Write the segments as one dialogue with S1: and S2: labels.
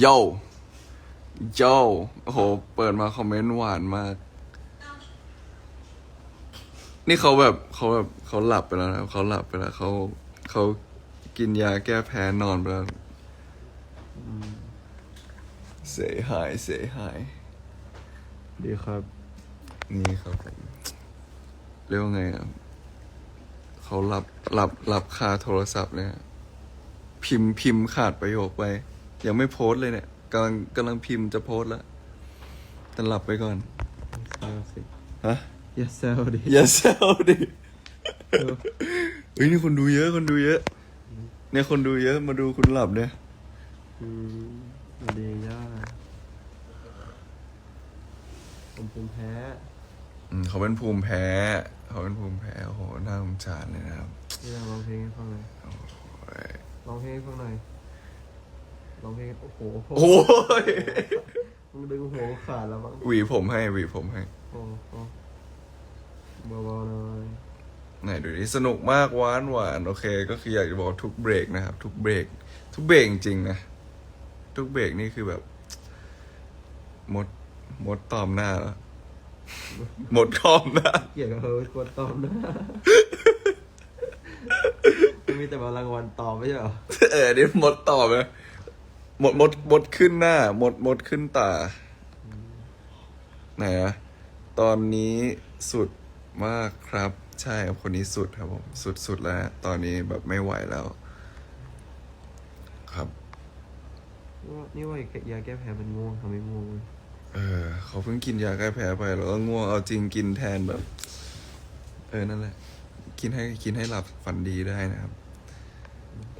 S1: โยโยโอ้โห เปิดมาคอมเมนต์หวานมาก นี่เขาแบบเขาแบบเขาหลับไปแล้วนะเขาหลับไปแล้วเขาเขากินยาแก้แพ้นอนไปแล้ว เสียหายเสียหาย
S2: ดีครับ
S1: นี่ครับผมเรียกว่าไงอะเขาหลับหลับหลับคาโทรศัพท์เนี่ย พิมพ์พิมพ์ขาดประโยคไป ยังไม่โพสต์เลยเนี่ยกำลังกำลังพิมพ์จะโพสต์แล้วแต่หลับไปก่อน
S2: เซลสิ
S1: ฮะ
S2: อย่าเซลดิ
S1: อย่าเซลดิเฮ้ยนี่คนดูเยอะคนดูเยอะ เนี่ยคนดูเยอะมาดูคุณหลับเนี่ย
S2: อืมดีย่าผมภูมิแพ้
S1: อืมเขาเป็นภูมิแพ้ เขาเป็นภูมิแพ้โอ้โหน่าสงสารเลยนะครับ
S2: พี่ลองร้องเพลงให้ฟังหน่อย
S1: โอ้ย
S2: ร้องเพลงให้ฟังหน่อย ร้องเพลงโอ้โห
S1: โอ้ย
S2: มึงดึงหัวกูขาดแล้วมั้ง
S1: หวีผมให้หวีผมให้
S2: โอ้โหเบาๆหน่อย
S1: ไหนดูดิสนุกมากหวานหวานโอเค ก็คืออยากจะบอกทุกเบรกนะครับ ทุกเบรก ทุกเบรกจริงๆนะ ทุกเบรกนี่คือแบบมดมดตอมหน้าแล้วมดตอมหน้า
S2: เกลียดกับเธอกดตอบนะมันมีแต่มารางวัลตอบไม่ใช่เหรอ
S1: เออนี่มดตอบนะมดมดมดขึ้นหน้ามดมดขึ้นตาไหนอะตอนนี้สุดมากครับ ใช่ครับคนนี้สุดครับผมสุดสุดแล้วฮะตอนนี้แบบไม่ไหวแล้ว ครับ
S2: นี่ว่านี่ว่ายาแก้แพ้มันง่วงทำให้ง่วงเว้ย
S1: เออเขาเพิ่งกินยาแก้แพ้ไปแล้วก็ง่วงเอาจริงกินแทนแบบ เออนั่นแหละ กินให้กินให้หลับฝันดีได้นะครับ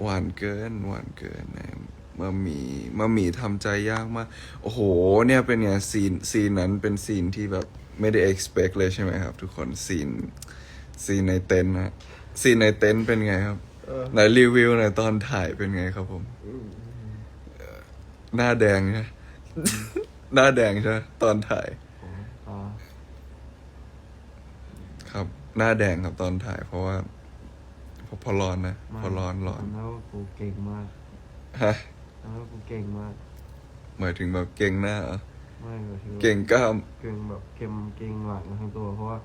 S1: หวานเกิน หวานเกินนะ มามีมามีทำใจยากมาก โอ้โห เนี่ยเป็นไงซีนซีนนั้นเป็นซีนที่แบบไม่ได้ expect เลยใช่ไหมครับ ทุกคนซีนซีนในเต็นท์นะซีนในเต็นท์เป็นไงครับ
S2: เออ
S1: ไหนรีวิวหน่อยตอนถ่ายเป็นไงครับผมหน้าแดงใช่ไหมหน้าแดงใช่ไหมตอนถ่าย
S2: อ๋อ
S1: ครับ หน้าแดงครับตอนถ่าย เพราะว่าเพราะพอร้อนนะ
S2: ไม่
S1: พอร้อนร้อน
S2: ทำแล้วากูเก่งมาก
S1: ฮะ
S2: ทำ แล้วากูเก่งมาก
S1: หมายถึงแบบเก่งหน้าเหรอ
S2: ไม่หมายถึงว่า
S1: เก่งกล้าม
S2: เก่งแบบเก่งเก่งหลังทั้งตัว เพราะว่า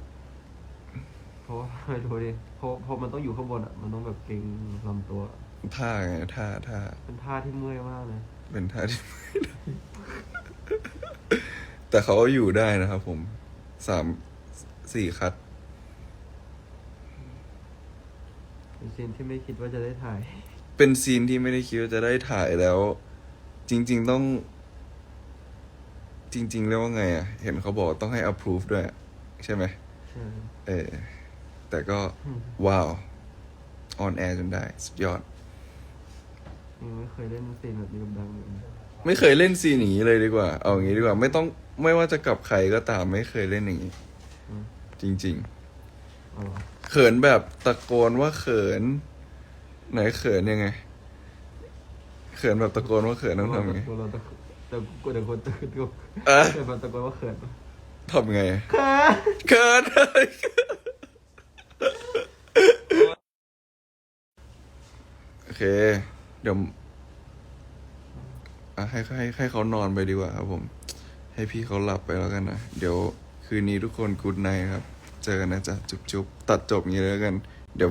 S2: เพราะว่าไม่รู้ดิเพราะเพราะมันต้องอยู่ข้างบนอะ มันต้องแบบเก่งลำตัว
S1: ท่าไงท่าท่า
S2: เป็นท่าที่เมื่อยมากเลย
S1: เป็นท่าที่ แต่เขาก็อยู่ได้นะครับผมสามสี่คัด
S2: เป็นซีนที่ไม่คิดว่าจะได้ถ่าย
S1: เป็นซีนที่ไม่ได้คิดว่าจะได้ถ่ายแล้ว จริง ๆ ต้อง จริง ๆ เรียกว่าไงอะ เห็นเขาบอกต้องให้ approve ด้วยอะใช่ไหม
S2: ใช่
S1: เออ แต่ก็ว้าวออนแอร์จนได้ สุดยอด
S2: ยังไม่เคยเล่นซีนแบบนี้กับดังเลย
S1: ไม่เคยเล่นซีนอย่างนี้เลยดีกว่า เอาอย่างนี้ดีกว่า ไม่ต้องไม่ว่าจะกับใครก็ตามไม่เคยเล่นอย่างนี้
S2: อืม
S1: จริง
S2: อ๋อ
S1: ๆเขินแบบตะโกนว่าเขิน ไหนเขินยังไง เขินแบบตะโกนว่าเขินต้องทำยังไง
S2: ตัวเราตะแต่กูแต่คนตะกู
S1: เอะ
S2: แต่คนตะโกนว่าเขิน
S1: ทำไง
S2: เขิน
S1: เขินโอเค เดี๋ยวอะให้ให้ให้เขานอนไปดีกว่าครับผม ให้พี่เขาหลับไปแล้วกันนะ เดี๋ยวคืนนี้ทุกคนกูดไนครับ เจอกันนะจ๊ะ จุ๊บๆตัดจบอย่างนี้แล้วกัน เดี๋ยว